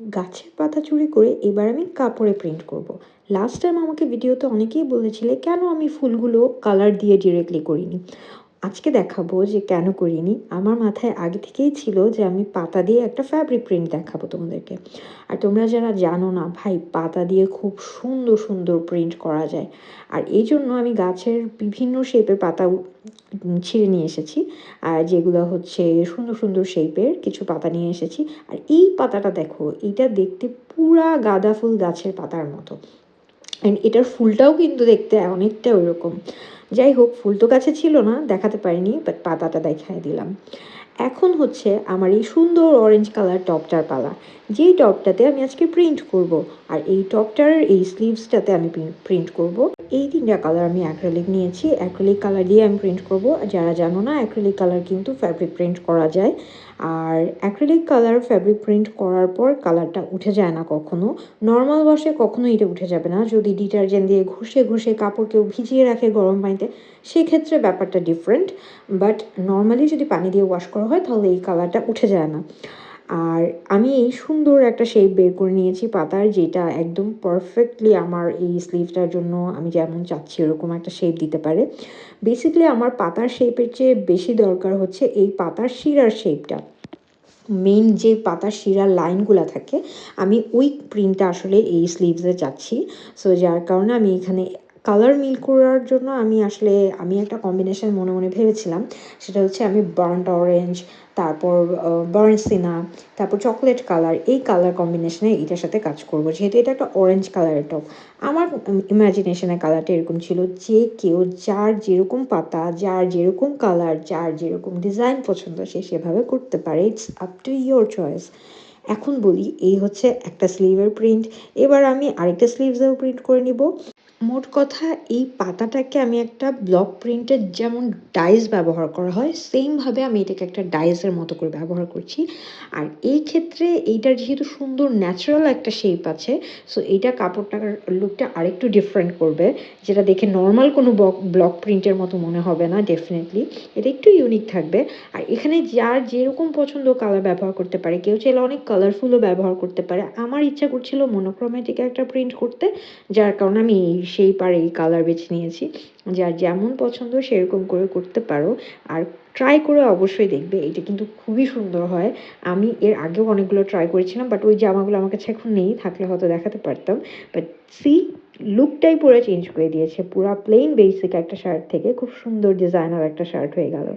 গাছের পাতা চুরি করে এবার আমি কাপড়ে প্রিন্ট করব। লাস্ট টাইম আমাকে ভিডিওতে অনেকেই বলেছিলে, কেন আমি ফুলগুলো কালার দিয়ে ডিরেক্টলি করিনি আজকে দেখাবো যে কেন করিনি। আমার মাথায় আগে থেকেই ছিল যে আমি পাতা দিয়ে একটা ফ্যাব্রিক প্রিন্ট দেখাবো তোমাদেরকে। আর তোমরা যারা জানো না, ভাই, পাতা দিয়ে খুব সুন্দর সুন্দর প্রিন্ট করা যায়। আর এই জন্য আমি গাছের বিভিন্ন শেপের পাতা ছিঁড়ে নিয়ে এসেছি। আর যেগুলো হচ্ছে সুন্দর সুন্দর শেপের কিছু পাতা নিয়ে এসেছি। আর এই পাতাটা দেখো এটা দেখতে পুরা গাঁদা ফুল গাছের পাতার মতো। অ্যান্ড এটার ফুলটাও কিন্তু দেখতে অনেকটা ওইরকম। যাই হোক, ফুল তো কাছে ছিল না, দেখাতে পারিনি বাট পাতাটা দেখাই দিলাম। এখন হচ্ছে আমার এই সুন্দর অরেঞ্জ কালার টপটার পালা। যেই টপটাতে আমি আজকে প্রিন্ট করব, আর এই টপটার এই স্লিভসটাতে আমি প্রিন্ট করব। এই তিনটা কালার আমি অ্যাক্রেলিক নিয়েছি। অ্যাক্রেলিক কালার দিয়ে আমি প্রিন্ট করব। যারা জানো না অ্যাক্রেলিক কালার কিন্তু ফ্যাব্রিক প্রিন্ট করা যায়। আর অ্যাক্রেলিক কালার ফ্যাব্রিক প্রিন্ট করার পর কালারটা উঠে যায় না কখনো। নর্মাল ওয়াশে কখনো এটা উঠে যাবে না। যদি ডিটারজেন্ট দিয়ে ঘষে ঘষে কাপড় কেউ ভিজিয়ে রাখে গরম পানিতে, সেক্ষেত্রে ব্যাপারটা ডিফারেন্ট বাট নর্মালি যদি পানি দিয়ে ওয়াশ করা হয়, তাহলে এই কালারটা উঠে যায় না। আর আমি এই সুন্দর একটা শেপ বের করে নিয়েছি পাতার, যেটা একদম পারফেক্টলি আমার এই স্লিভটার জন্য আমি যেমন চাচ্ছি ওরকম একটা শেপ দিতে পারে। বেসিক্যালি আমার পাতার শেপের চেয়ে বেশি দরকার হচ্ছে এই পাতার শিরার শেপটা মেন যে পাতার শিরার লাইনগুলো থাকে, আমি ওই প্রিন্টটা আসলে এই স্লিভসে চাচ্ছি। সো যার কারণে আমি এখানে কালার মিল করার জন্য আমি আসলে, আমি একটা কম্বিনেশন মনে মনে ভেবেছিলাম। সেটা হচ্ছে আমি বার্নড অরেঞ্জ তারপর বার্ন সিনা তারপর চকলেট কালার এই কালার কম্বিনেশনে এটার সাথে কাজ করব। যেহেতু এটা একটা অরেঞ্জ কালারের টপ আমার ইমাজিনেশনের কালারটা এরকম ছিল যে কেউ যার যেরকম পাতা, যার যেরকম কালার যার যেরকম ডিজাইন পছন্দ, সে সেভাবে করতে পারে। It's up to your choice এখন বলি, এই হচ্ছে একটা স্লিভের প্রিন্ট এবার আমি আরেকটা স্লিভসেও প্রিন্ট করে নিব। মোট কথা, এই পাতাটাকে আমি একটা ব্লক প্রিন্টের যেমন ডাইস ব্যবহার করা হয় সেমভাবে আমি এটাকে একটা ডাইসের মতো করে ব্যবহার করছি। আর এই ক্ষেত্রে এইটার যেহেতু সুন্দর ন্যাচারাল একটা শেপ আছে সো এইটা কাপড়টার লুকটা আরেকটু ডিফারেন্ট করবে, যেটা দেখে নর্মাল কোনো ব্লক প্রিন্টের মতো মনে হবে না ডেফিনেটলি এটা একটু ইউনিক থাকবে। আর এখানে যার যেরকম পছন্দ কালার ব্যবহার করতে পারে, কেউ চাইলে অনেক কালারফুলও ব্যবহার করতে পারে। আমার ইচ্ছা করছিল মনোক্রোমেটিক একটা প্রিন্ট করতে, যার কারণে আমি এই সেই পারে এই কালার বেছে নিয়েছি। যার যেমন পছন্দ সেরকম করে করতে পারো। আর ট্রাই করে অবশ্যই দেখবে এটা কিন্তু খুবই সুন্দর হয়। আমি এর আগেও অনেকগুলো ট্রাই করেছিলাম বাট ওই জামাগুলো আমার কাছে এখন নেই, থাকলে হয়তো দেখাতে পারতাম। বাট সি লুকটাই পুরো চেঞ্জ করে দিয়েছে। পুরো প্লেন বেসিক একটা শার্ট থেকে, খুব সুন্দর ডিজাইনার একটা শার্ট হয়ে গেল।